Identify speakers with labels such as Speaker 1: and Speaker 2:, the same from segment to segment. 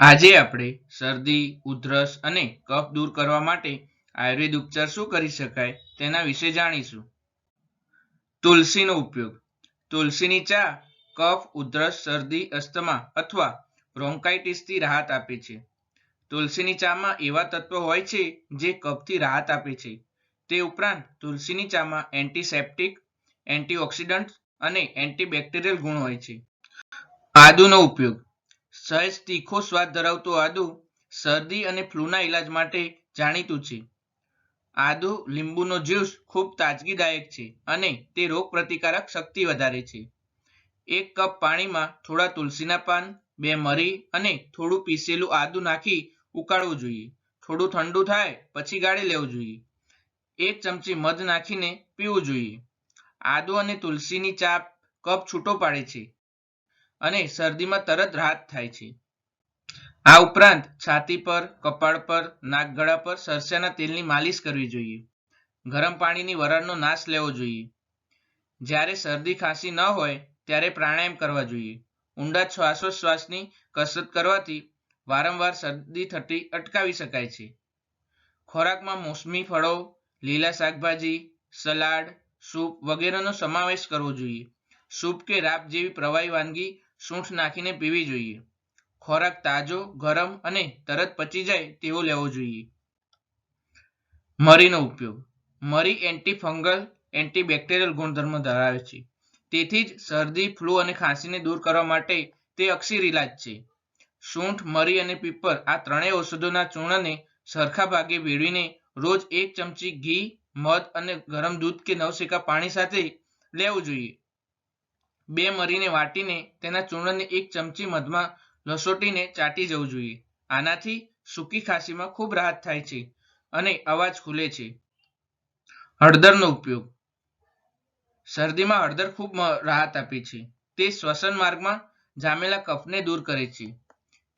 Speaker 1: આજે આપણે શરદી, ઉધરસ અને કફ દૂર કરવા માટે આયુર્વેદ ઉપચાર શું કરી શકાય તેના વિશે જાણીશું. તુલસીનો ઉપયોગ. તુલસીની ચા કફ, ઉધરસ, શરદી, અસ્થમા અથવા બ્રોન્કાઇટિસથી રાહત આપે છે. તુલસીની ચામાં એવા તત્વો હોય છે જે કફથી રાહત આપે છે. તે ઉપરાંત તુલસીની ચામાં એન્ટિસેપ્ટિક, એન્ટીઓક્સિડન્ટ અને એન્ટીબેક્ટેરિયલ ગુણ હોય છે. આદુનો ઉપયોગ. સહેજ તીખો સ્વાદ ધરાવતું આદુ શરદી અને ફ્લૂના ઇલાજ માટે જાણીતું છે. આદુ લીંબુનો જ્યુસ ખૂબ તાજગીદાયક છે અને તે રોગ પ્રતિકારક શક્તિ વધારે છે. એક કપ પાણીમાં થોડા તુલસીના પાન, બે મરી અને થોડું પીસેલું આદુ નાખી ઉકાળવું જોઈએ. થોડું ઠંડુ થાય પછી ગાળી લેવું જોઈએ. એક ચમચી મધ નાખીને પીવું જોઈએ. આદુ અને તુલસીની ચા કફ છૂટો પાડે છે. અને શરદીમાં તરત રાહત થાય છે. આ ઉપરાંત છાતી પર, કપાળ પર નાકગળા પર સરસિયાના તેલની માલિશ કરવી જોઈએ. ગરમ પાણીની વરાળનો નાશ લેવો જોઈએ. જ્યારે શરદી ખાંસી ન હોય ત્યારે પ્રાણાયામ કરવા જોઈએ. ઊંડા શ્વાસોશ્વાસની કસરત કરવાથી વારંવાર શરદી થતી અટકાવી શકાય છે. ખોરાકમાં મોસમી ફળો, લીલા શાકભાજી, સલાડ, સૂપ વગેરેનો સમાવેશ કરવો જોઈએ. સૂપ કે રાબ જેવી પ્રવાહી વાનગી સૂંઠ નાખીને પીવી જોઈએ. ખોરાક તાજો, ગરમ અને તરત પચી જાય તેવો લેવો જોઈએ. મરીનો ઉપયોગ. મરી એન્ટીફંગલ એન્ટીબેક્ટેરિયલ ગુણધર્મ ધરાવે છે. તેથી જ શરદી, ફ્લૂ અને ખાંસીને દૂર કરવા માટે તે અક્ષીર ઇલાજ છે. સૂંઠ મરી અને પીપર આ ત્રણેય ઔષધોના ચૂર્ણને સરખા ભાગે ભેળવીને રોજ એક ચમચી ઘી, મધ અને ગરમ દૂધ કે નવશેકા પાણી સાથે લેવું જોઈએ. બે મરીને વાટીને તેના ચૂર્ણને એક ચમચી મધમાં લસોટીને ચાટી જવું જોઈએ. આનાથી સૂકી ખાંસીમાં ખૂબ રાહત થાય છે અને અવાજ ખુલે છે. હળદરનો ઉપયોગ. શરદીમાં હળદર ખૂબ રાહત આપે છે. તે શ્વસન માર્ગમાં જામેલા કફને દૂર કરે છે.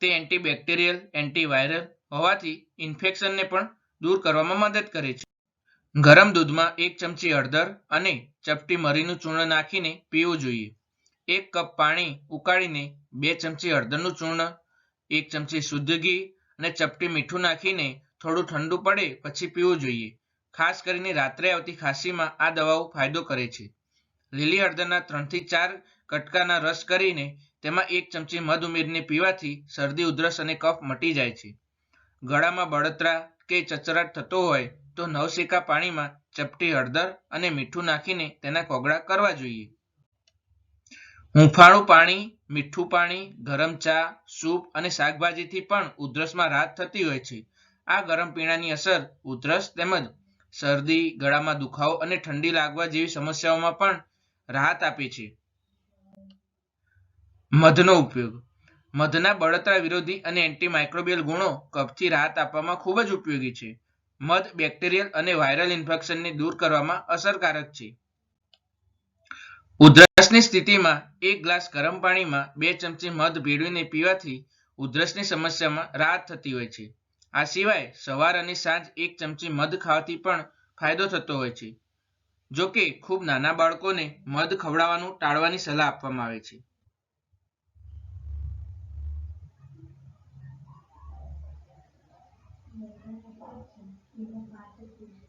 Speaker 1: તે એન્ટીબેક્ટેરિયલ, એન્ટીવાયરલ હોવાથી ઇન્ફેક્શનને પણ દૂર કરવામાં મદદ કરે છે. ગરમ દૂધમાં એક ચમચી હળદર અને ચપટી મરીનું ચૂર્ણ નાખીને પીવું જોઈએ. એક કપ પાણી ઉકાળીને બે ચમચી હળદરનું ચૂર્ણ, એક ચમચી શુદ્ધ ઘી અને ચપટી મીઠું નાખીને થોડું ઠંડુ પડે પછી પીવું જોઈએ. ખાસ કરીને રાત્રે આવતી ખાંસીમાં આ દવાઓ ફાયદો કરે છે. લીલી હળદરના ત્રણથી ચાર કટકાના રસ કરીને તેમાં એક ચમચી મધ ઉમેરીને પીવાથી શરદી, ઉધરસ અને કફ મટી જાય છે. ગળામાં બળતરા કે ચચરાટ થતો હોય તો નવશેકા પાણીમાં ચપટી હળદર અને મીઠું નાખીને તેના કોગળા કરવા જોઈએ. હુંફાળું પાણી, મીઠું પાણી, ગરમ ચા, સૂપ અને શાકભાજીથી પણ ઉધરસમાં રાહત થતી હોય છે. આ ગરમ પીણાની અસર ઉધરસ તેમજ શરદી, ગળામાં દુખાવો અને ઠંડી લાગવા જેવી સમસ્યાઓમાં પણ રાહત આપે છે. મધનો ઉપયોગ. મધના બળતરા વિરોધી અને એન્ટીમાઇક્રોબિયલ ગુણો કફથી રાહત આપવામાં ખૂબ જ ઉપયોગી છે. મધ બેક્ટેરિયલ અને વાયરલ ઇન્ફેક્શનને દૂર કરવામાં અસરકારક છે. ઉધરસની સ્થિતિમાં એક ગ્લાસ ગરમ પાણીમાં બે ચમચી મધ ભેળવીને પીવાથી ઉધરસની સમસ્યામાં રાહત થતી હોય છે આ સિવાય સવાર અને સાંજ એક ચમચી મધ ખાવાથી પણ ફાયદો થતો હોય છે જો કે ખૂબ નાના બાળકોને મધ ખવડાવવાનું ટાળવાની સલાહ આપવામાં આવે છે
Speaker 2: Thank you.